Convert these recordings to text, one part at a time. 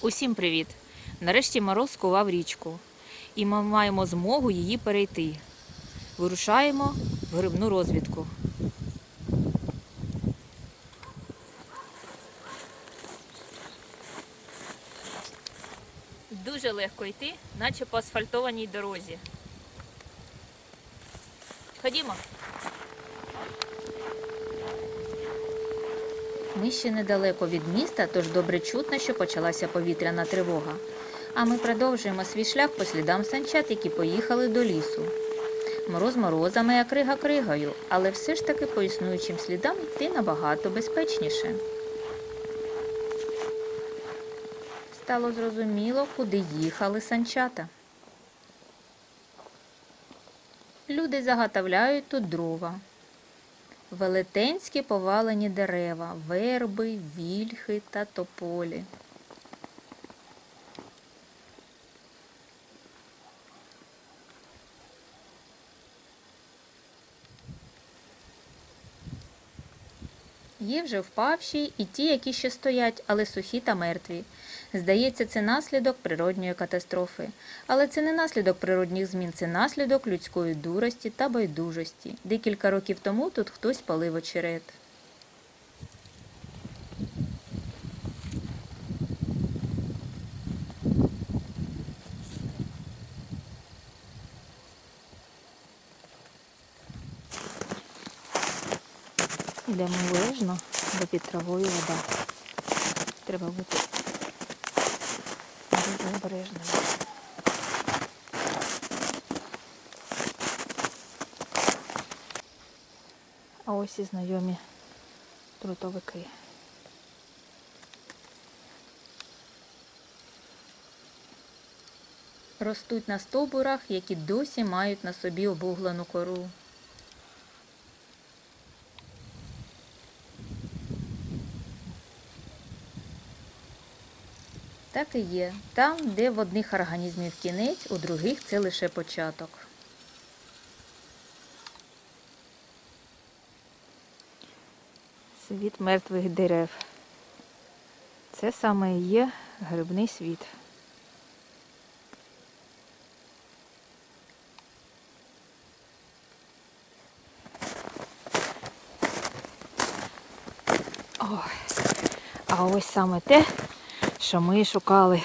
Усім привіт! Нарешті мороз скував річку, і ми маємо змогу її перейти. Вирушаємо в грибну розвідку. Дуже легко йти, наче по асфальтованій дорозі. Ходімо. Ми ще недалеко від міста, тож добре чутно, що почалася повітряна тривога. А ми продовжуємо свій шлях по слідам санчат, які поїхали до лісу. Мороз морозами, а крига кригою, але все ж таки по існуючим слідам йти набагато безпечніше. Стало зрозуміло, куди їхали санчата. Люди заготовляють тут дрова. Велетенські повалені дерева, верби, вільхи та тополі. Є вже впавші і ті, які ще стоять, але сухі та мертві. Здається, це наслідок природньої катастрофи. Але це не наслідок природних змін, це наслідок людської дурості та байдужості. Декілька років тому тут хтось палив очерет. Йдемо лежно, бо під травою вода. Треба бути дуже. А ось і знайомі трутовики. Ростуть на стовбурах, які досі мають на собі обуглену кору. Так і є. Там, де в одних організмів кінець, у других це лише початок. Світ мертвих дерев. Це саме і є грибний світ. Ой. А ось саме те, що ми шукали.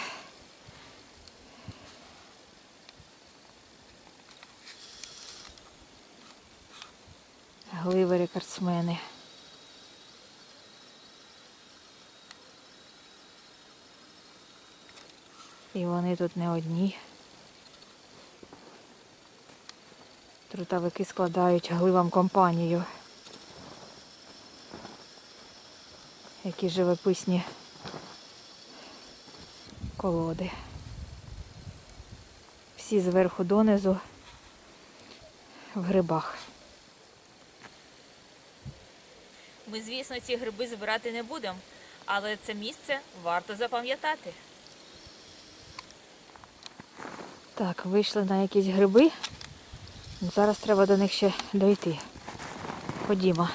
Гливи рекордсмени. І вони тут не одні. Трутовики складають гливам компанію. Які живописні колоди. Всі зверху донизу в грибах. Ми, звісно, ці гриби збирати не будемо, але це місце варто запам'ятати. Так, вийшли на якісь гриби. Зараз треба до них ще дойти. Ходімо,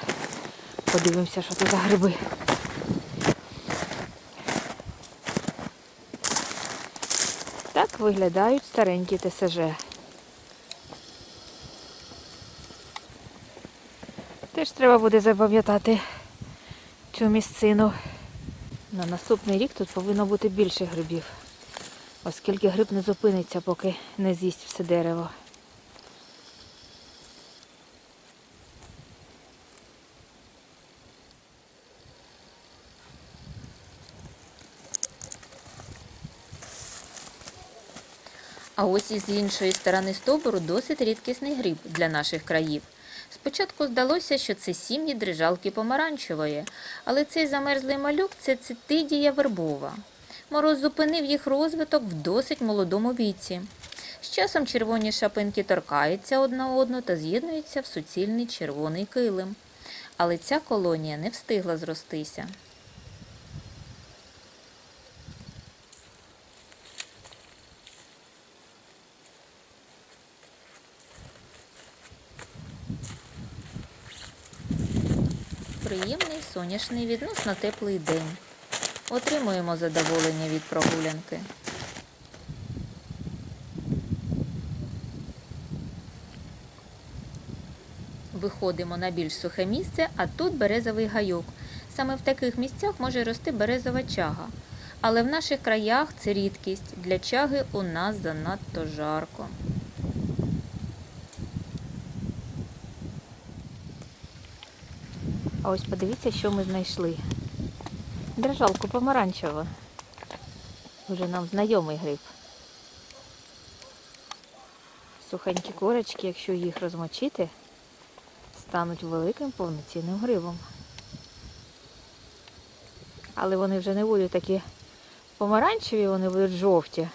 подивимося, що це за гриби. Виглядають старенькі ТСЖ. Теж треба буде запам'ятати цю місцину. На наступний рік тут повинно бути більше грибів, оскільки гриб не зупиниться, поки не з'їсть все дерево. А ось із іншої сторони стовбуру досить рідкісний гриб для наших країв. Спочатку здалося, що це сім'ї дрижалки помаранчевої, але цей замерзлий малюк це цитидія вербова. Мороз зупинив їх розвиток в досить молодому віці. З часом червоні шапинки торкаються одна одну та з'єднуються в суцільний червоний килим. Але ця колонія не встигла зростися. Сонячний, відносно теплий день. отримуємо задоволення від прогулянки. Виходимо на більш сухе місце, а тут березовий гайок. Саме в таких місцях може рости березова чага. Але в наших краях це рідкість. Для чаги у нас занадто жарко. А ось подивіться, що ми знайшли. Держалку помаранчеву. Вже нам знайомий гриб. Сухенькі корочки, якщо їх розмочити, стануть великим повноцінним грибом. Але вони вже не будуть такі помаранчеві, вони будуть жовті.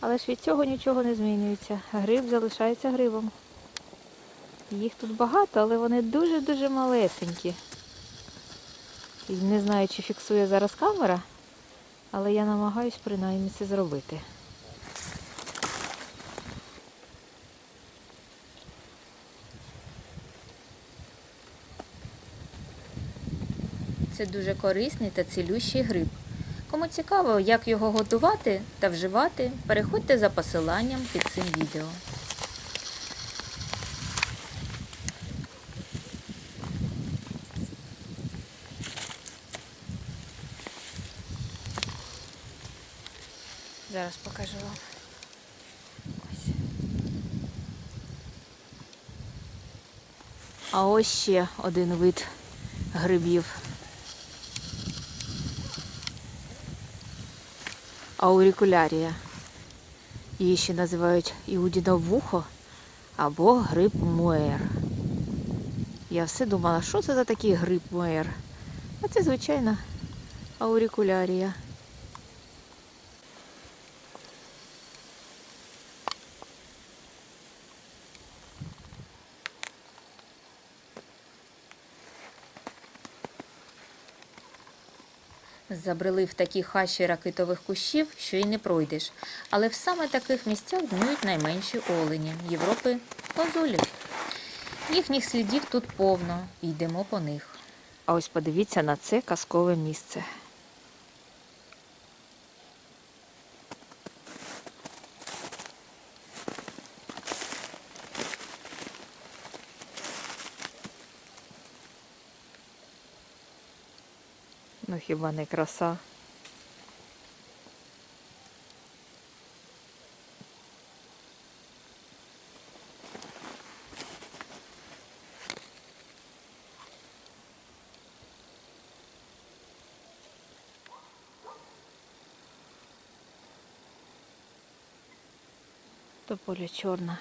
Але ж від цього нічого не змінюється. Гриб залишається грибом. Їх тут багато, але вони дуже-дуже малесенькі. Не знаю, чи фіксує зараз камера, але я намагаюсь принаймні це зробити. Це дуже корисний та цілющий гриб. Кому цікаво, як його готувати та вживати, переходьте за посиланням під цим відео. Зараз покажу вам. Ось. А ось ще один вид грибів. Аурикулярія. Її ще називають іудіно вухо або гриб муер. Я все думала, що це за такий гриб муер. А це звичайна аурикулярія. Забрели в такі хащі ракитових кущів, що й не пройдеш. Але в саме таких місцях днюють найменші олені Європи козулі. Їхніх слідів тут повно, йдемо по них. А ось подивіться на це казкове місце. Ну хіба не краса? Тополя чорна.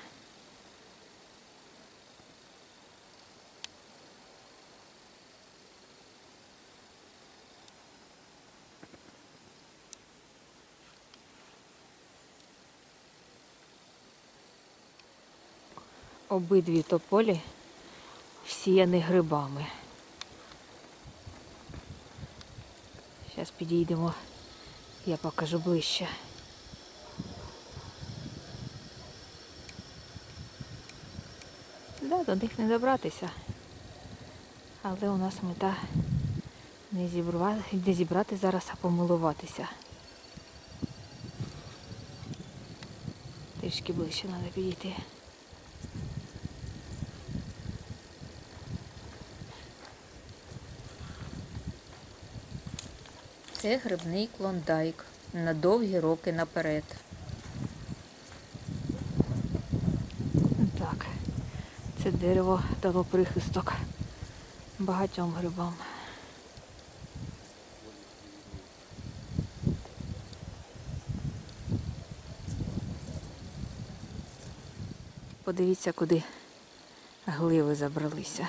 Обидві тополі всіяні грибами. Зараз підійдемо, я покажу ближче. Да, до них не добратися. Але у нас мета не зібрати, не зібрати зараз, а помилуватися. Трішки ближче треба підійти. Це грибний клондайк на довгі роки наперед. Так, це дерево дало прихисток багатьом грибам. Подивіться, куди гливи забралися.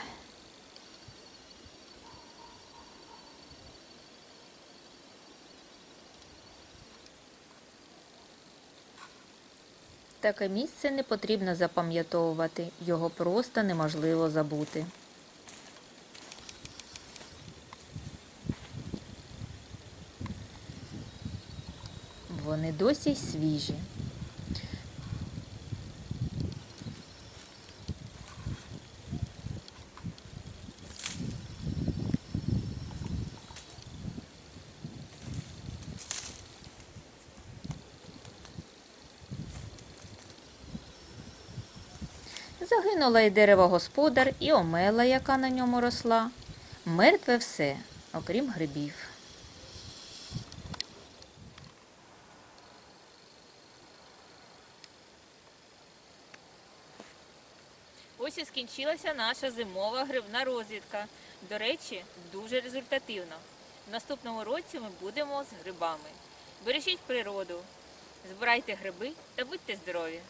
Таке місце не потрібно запам'ятовувати, його просто неможливо забути. Вони досі свіжі. Загинула і дерево господар, і омела, яка на ньому росла. Мертве все, окрім грибів. Ось і скінчилася наша зимова грибна розвідка. До речі, дуже результативно. В наступному році ми будемо з грибами. Бережіть природу, збирайте гриби та будьте здорові!